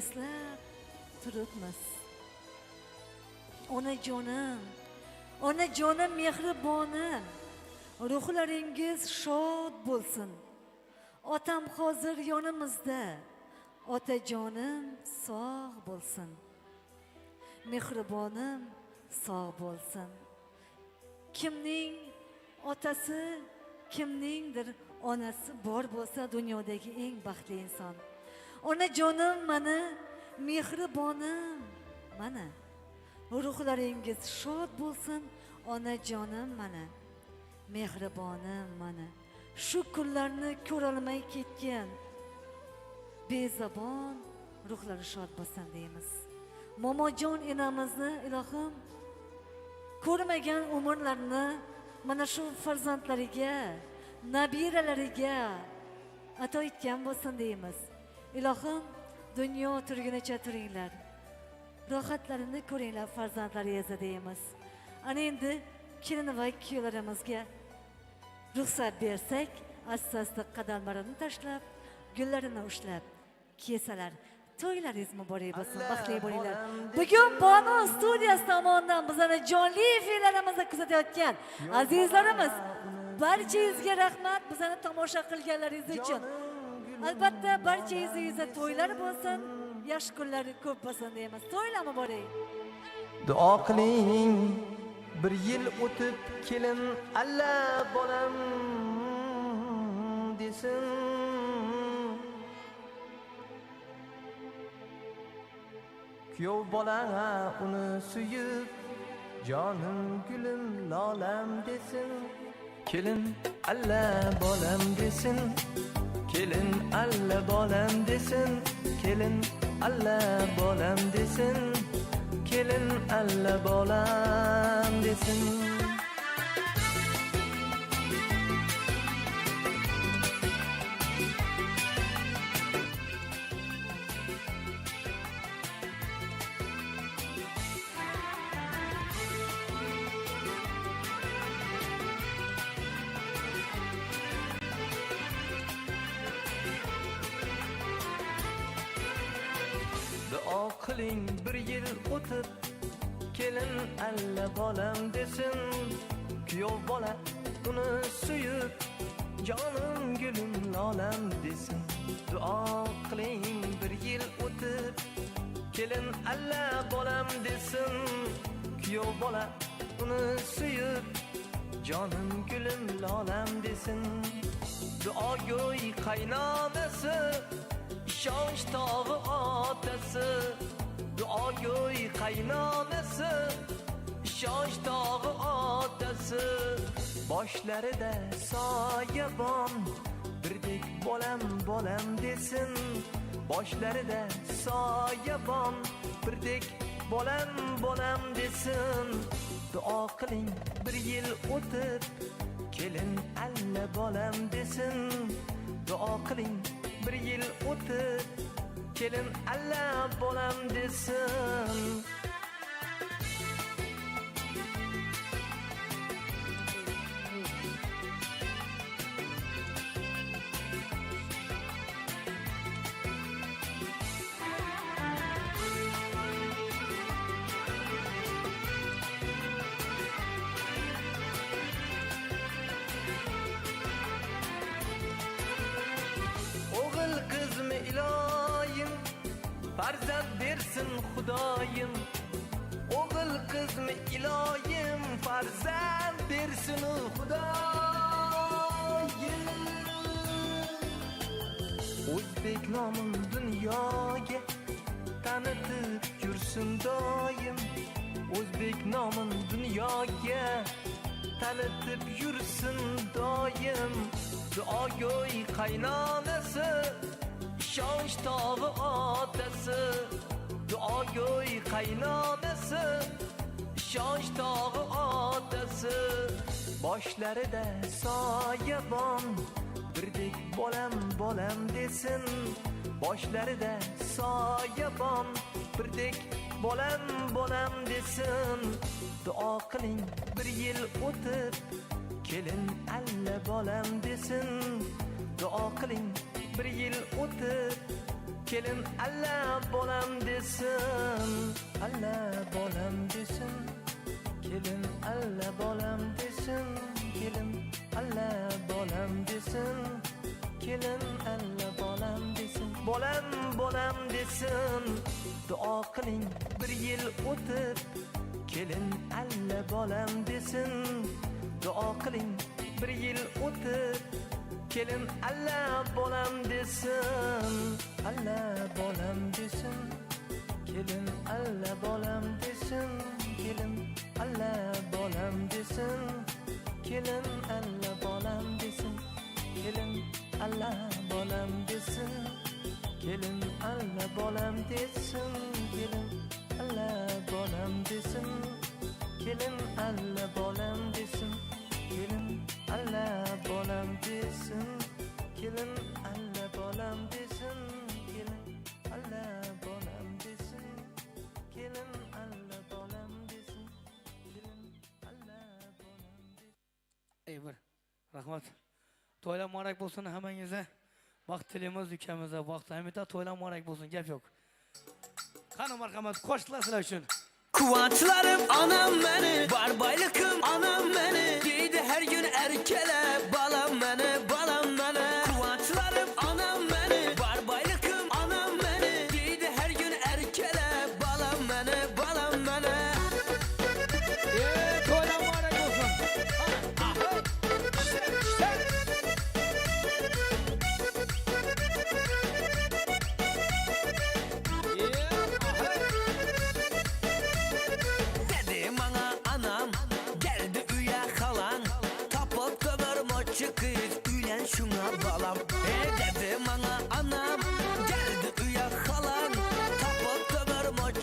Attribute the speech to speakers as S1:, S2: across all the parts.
S1: eslab turibmiz onajonim onajonim mehribonim ruhlaringiz shod bo'lsin otam hozir yonimizda otajonim sog' bo'lsin mehribonim sog' bo'lsin kimning otasi kimningdir onasi bor bo'lsa dunyodagi eng baxtli inson onajonim mana mehribonim mana. Ruhlaringiz shod bo'lsin onajonim mana. Mehribonim mana. Shu kunlarni ko'rolmay ketgan bezabon ruhlari shod bo'lsin deymiz. Momojon enamizni ilohim ko'rmagan umrlarni mana shu farzandlariga nabiralariga ato etgan bo'lsin deymiz ilohim dunyo turgunicha turinglar rohatlarini ko'ringlar farzandlaringizga deymiz ana endi kelin va kuyovlarimizga ruxsat bersak asta asta qadamlarini tashlab gullarini ushlab kelsalar to'ylaringiz muborak bo'lsin baxtli bo'linglar bugun bono studiyasi tomonidan bizlarni jonli efirlarimizni kuzatayotgan azizlarimiz barchangizga rahmat bizlarni tomosha qilganlaringiz uchun albatta barchangizga to'ylar bo'lsin yaxshi kunlar ko'p bo'lsin deymiz. To'ylar muborak
S2: duo qiling bir yil o'tib kelin alla bolam desin. Kuyov bola uni suyib jonim gulim lolam desin. Kelin alla bolam desin kelin alla bolam desin kelin alla bolam desin kelin alla bolam desin duo qiling bir yil o'tib kelin alla bolam desin kuyov bola uni suyib jonim gulim lolam desin. Duo qiling bir yil o'tib kelin alla bolam desin kuyov bola uni suyib jonim gulim lolam desin. Duogo'y qaynonasi ishonch tog'i otasi duogo'y qaynonasi ishonch tog'i otasi boshlarida soyabon birdek bolam bolam desin boshlarida soyabon birdek bolam bolam desin. Duo qiling bir yil o'tib kelin alla bolam desin. Duo qiling bir yil o'tib kelin alla bolam desin. Farzand bersin xudoyim o'g'il qizmi iloyim farzand bersin xudoyim o'zbek nomin dunyoga tanitib yursin doim o'zbek nomin dunyoga tanitib yursin doim duogo'y qaynonasi ishonch tog'i duogo'y qaynonasi ishonch tog'i otasi. Boshlarida soyabon birdek bolam bolam desin. Boshlarida soyabon birdek bolam bolam desin. Duo qiling bir yil o'tib kelin alla bolam desin. Duo qiling bir yil o'tib kelin alla bolam desin alla bolam desin. Kelin alla bolam desin kelin alla bolam desin. Kelin alla bolam desin. Bolam bolam desin. Duo qiling bir yil o'tib kelin alla bolam desin. Duo qiling bir yil o'tib kelin alla bolam desin desin kelin alla bolam desin. Kelin alla bolam desin. Kelin alla bolam desin. Kelin alla bolam desin. Kelin alla bolam desin. Kelin alla bolam desin.
S3: Ey bir rahmat. To'ylar muborak bo'lsin hammangizga vaqt tilaymiz ukamizga
S4: Kuvvetlerim anam beni. Var baylıkım anam beni. Deydi her gün erkele. Balam beni balam beni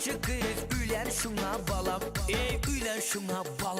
S4: kız Ülen şuna balam E ülen şuna balam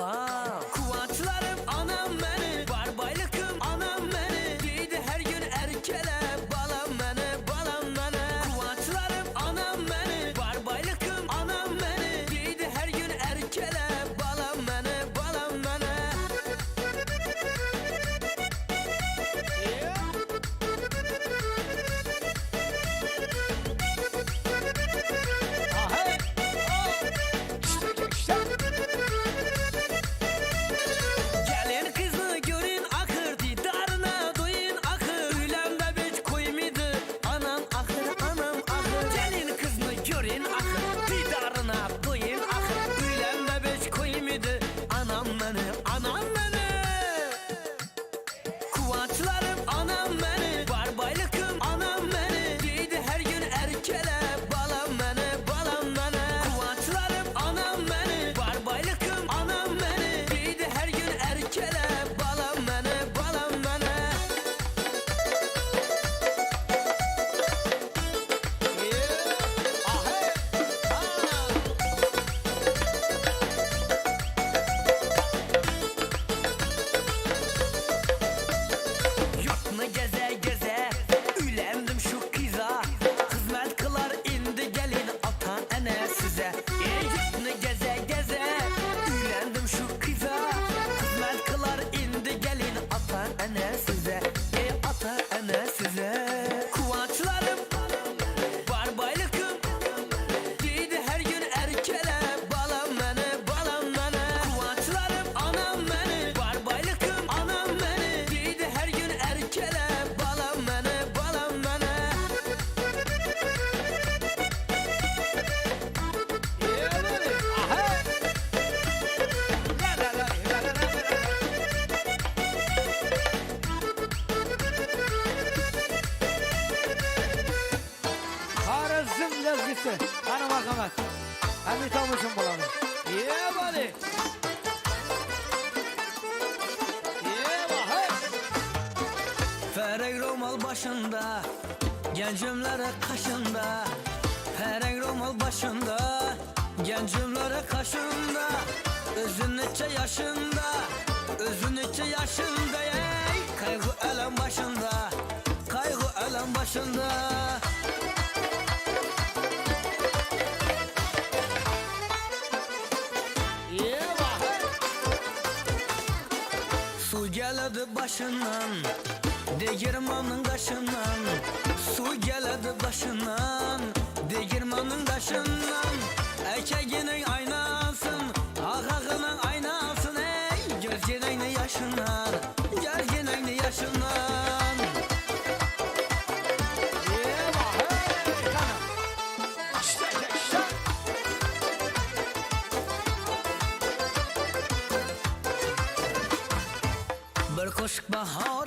S4: romal başında Gencimlere kaşında Pereng romal başında Gencimlere kaşında Özün neçe yaşında Özün neçe yaşında ey! Kaygı elem başında Kaygı elem başında. Su geledi başından Değirmanın kaşından Su geledi başından. Değirmanın kaşından Erkeğinin aynasın Ağağının aynasın Ey. Gergineyni yaşından Gergineyni yaşından. Bir koşuk bahar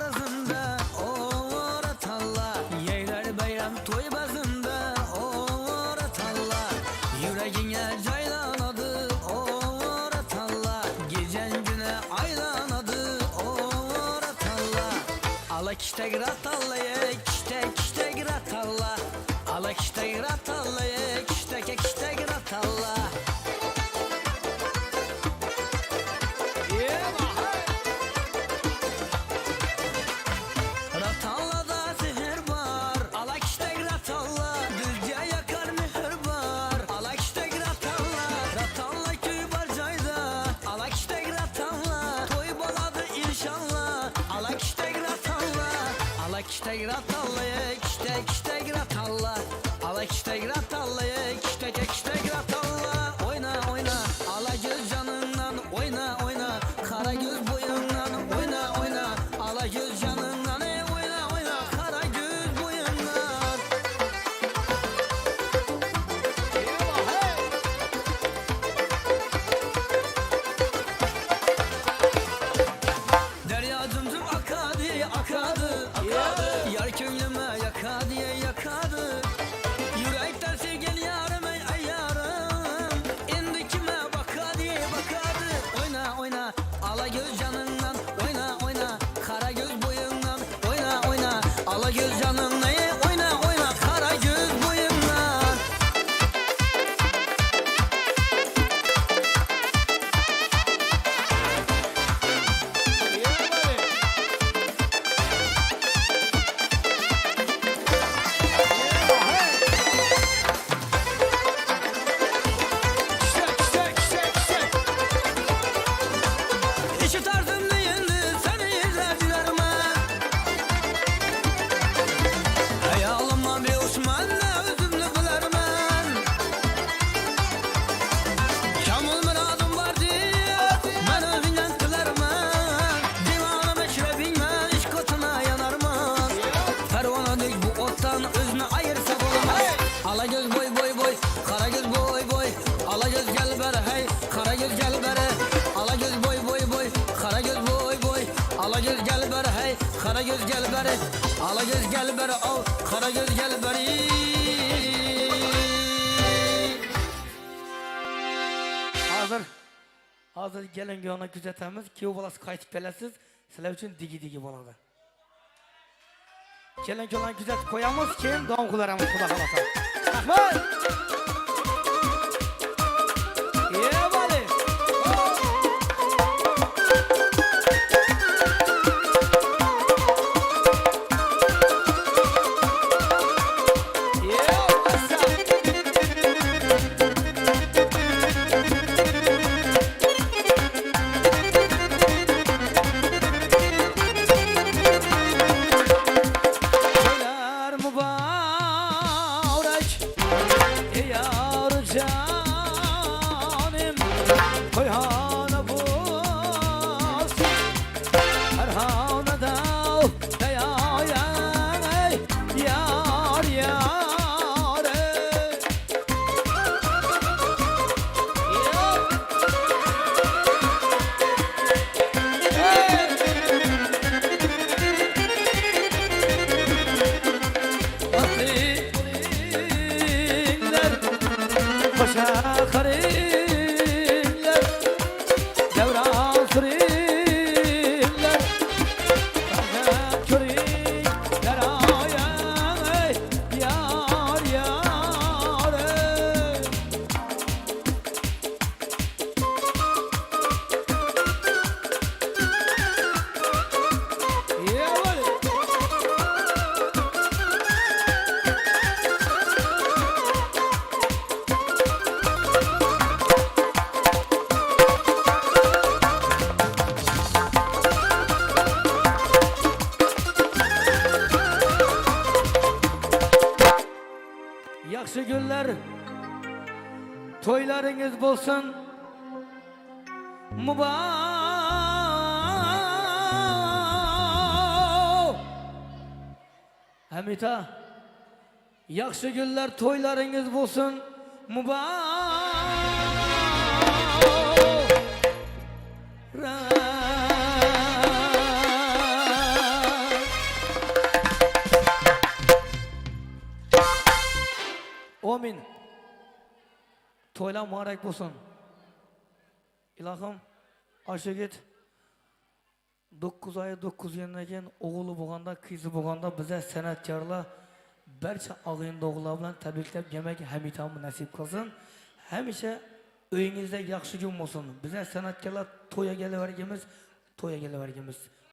S4: İşte grat Allah'ı gracias. göz canım. Kara göz gel beri Ala göz gel beri al. Kara göz gel beri.
S3: Hazır. Hazır gelin ona kuzatamiz kuyov bolasi qaytib kelasiz sizlar uchun digi digi bo'ladi kelin kuyovlarni kuzatib qo'yamiz keyin davom qilaramiz xudo xohlasa rahmat yaxshi kunlar to'ylaringiz bo'lsin muborak hamita yaxshi kunlar to'ylaringiz bo'lsin muborak Amin. To'ylar muborak bo'lsin. Ilohim, o'sha yigit 9 oy 9 yildan keyin o'g'li bo'lganda, qizi bo'lganda biza san'atkorlar barcha og'in o'g'illar bilan tabriklab yemak hamitamni nasib qilsin. Hamisha uyingizda yaxshi kun bo'lsin. Biza san'atkorlar to'yga kelavergimiz, to'yga kelavergimiz.